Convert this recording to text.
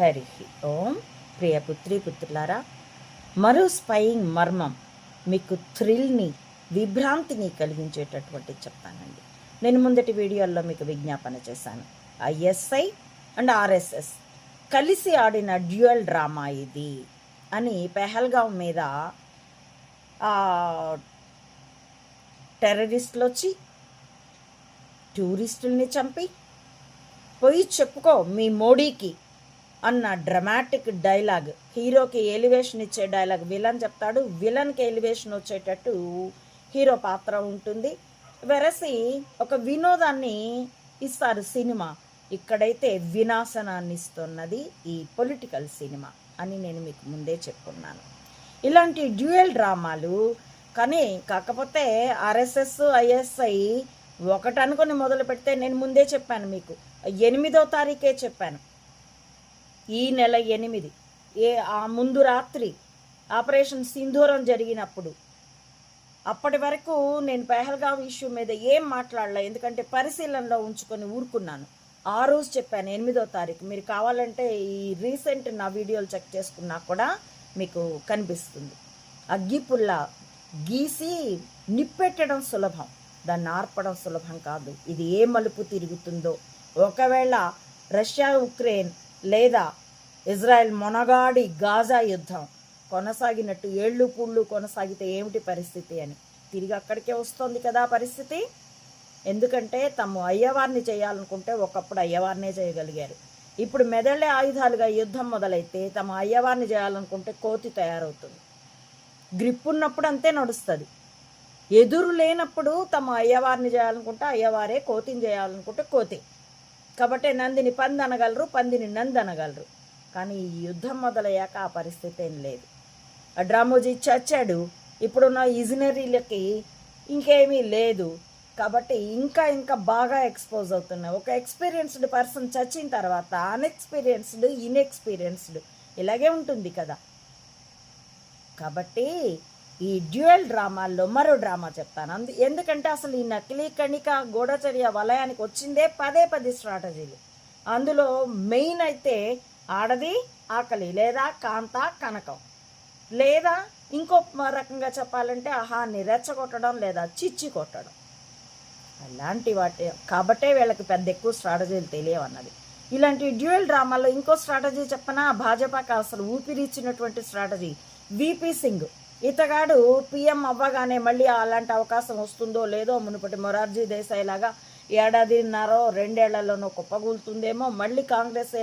హరి ఓం ప్రియ పుత్రి పుత్రులారా మరో స్పయింగ్ మర్మం మీకు థ్రిల్ని విభ్రాంతిని కలిగించేటటువంటి చెప్తానండి. నేను ముందటి వీడియోల్లో మీకు విజ్ఞాపన చేశాను. ఐఎస్ఐ అండ్ ఆర్ఎస్ఎస్ కలిసి ఆడిన డ్యూయల్ డ్రామా ఇది అని పెహల్గావ్ మీద ఆ, టెర్రరిస్టులు వచ్చి టూరిస్టుల్ని చంపి పోయి చెప్పుకో మీ మోడీకి అన్న డ్రమాటిక్ డైలాగ్ హీరోకి ఎలివేషన్ ఇచ్చే డైలాగ్ విలన్ చెప్తాడు విలన్కి ఎలివేషన్ వచ్చేటట్టు హీరో పాత్ర ఉంటుంది. వెరసి ఒక వినోదాన్ని ఇస్తారు సినిమా. ఇక్కడైతే వినాశనాన్ని ఇస్తున్నది ఈ పొలిటికల్ సినిమా అని నేను మీకు ముందే చెప్పుకున్నాను ఇలాంటి డ్యూయల్ డ్రామాలు కానీ కాకపోతే ఆర్ఎస్ఎస్ ఐఎస్ఐ ఒకటనుకొని మొదలు పెడితే నేను ముందే చెప్పాను మీకు. ఎనిమిదో తారీఖే చెప్పాను. ఈ నెల ఎనిమిది. ఏ ఆ ముందు రాత్రి ఆపరేషన్ సింధూరం జరిగినప్పుడు. అప్పటి వరకు నేను పెహల్గావ్ ఇష్యూ మీద ఏం మాట్లాడలే ఎందుకంటే పరిశీలనలో ఉంచుకొని ఊరుకున్నాను. ఆ రోజు చెప్పాను ఎనిమిదో తారీఖు. మీరు కావాలంటే ఈ రీసెంట్ నా వీడియోలు చెక్ చేసుకున్నా కూడా మీకు కనిపిస్తుంది. అగ్గిపుల్ల గీసి నిప్పెట్టడం సులభం. దాన్ని ఆర్పడం సులభం కాదు. ఇది ఏ మలుపు తిరుగుతుందో. ఒకవేళ రష్యా ఉక్రెయిన్ లేదా ఇజ్రాయెల్ మొనగాడి గాజా యుద్ధం. కొనసాగినట్టు ఏళ్ళు పూళ్ళు కొనసాగితే ఏమిటి పరిస్థితి అని. తిరిగి అక్కడికే వస్తుంది కదా పరిస్థితి. ఎందుకంటే తమ అయ్యవారిని చేయాలనుకుంటే ఒకప్పుడు అయ్యవారినే చేయగలిగారు. ఇప్పుడు మెదళ్ళే ఆయుధాలుగా యుద్ధం మొదలైతే తమ అయ్యవారిని చేయాలనుకుంటే కోతి తయారవుతుంది. గ్రిప్ ఉన్నప్పుడు అంతే నడుస్తుంది. ఎదురు లేనప్పుడు తమ అయ్యవారిని చేయాలనుకుంటే అయ్యవారే కోతిని చేయాలనుకుంటే కోతి. కాబట్టి నందిని పంది అనగలరు పందిని నంది అనగలరు కానీ ఈ యుద్ధం మొదలయ్యాక ఆ పరిస్థితి ఏం లేదు. ఆ డ్రామోజీ చచ్చాడు. ఇప్పుడున్న ఇజనరీలకి ఇంకేమీ లేదు. కాబట్టి ఇంకా ఇంకా బాగా ఎక్స్పోజ్ అవుతున్నాయి. ఒక ఎక్స్పీరియన్స్డ్ పర్సన్ చచ్చిన తర్వాత అన్ఎక్స్పీరియన్స్డ్ ఇన్ఎక్స్పీరియన్స్డ్ ఇలాగే ఉంటుంది కదా. కాబట్టి ఈ డ్యూయల్ డ్రామాల్లో మరో డ్రామా చెప్తాను. అందు ఎందుకంటే అసలు ఈ నకిలీ కణిక గూఢచర్య వలయానికి వచ్చిందే పదే పది స్ట్రాటజీలు. అందులో మెయిన్ అయితే ఆడది ఆకలి లేదా కాంత కనకం. లేదా ఇంకో రకంగా చెప్పాలంటే ఆహాన్ని నిరెచ్చగొట్టడం లేదా చిచ్చి కొట్టడం అలాంటి వాటి కాబట్టే వీళ్ళకి పెద్ద ఎక్కువ స్ట్రాటజీలు తెలియవన్నది. ఇలాంటి డ్యూయల్ డ్రామాలో ఇంకో స్ట్రాటజీ చెప్పనా భాజపాకి అసలు ఊపిరిచ్చినటువంటి స్ట్రాటజీ. విపి సింగ్ ఇతగాడు పిఎం అవ్వగానే మళ్ళీ అలాంటి అవకాశం వస్తుందో లేదో మునుపటి మొరార్జీ దేశాయ్ లాగా ఏడాదిన్నరో రెండేళ్ళలోనో కుప్పగూలుతుందేమో మళ్ళీ కాంగ్రెస్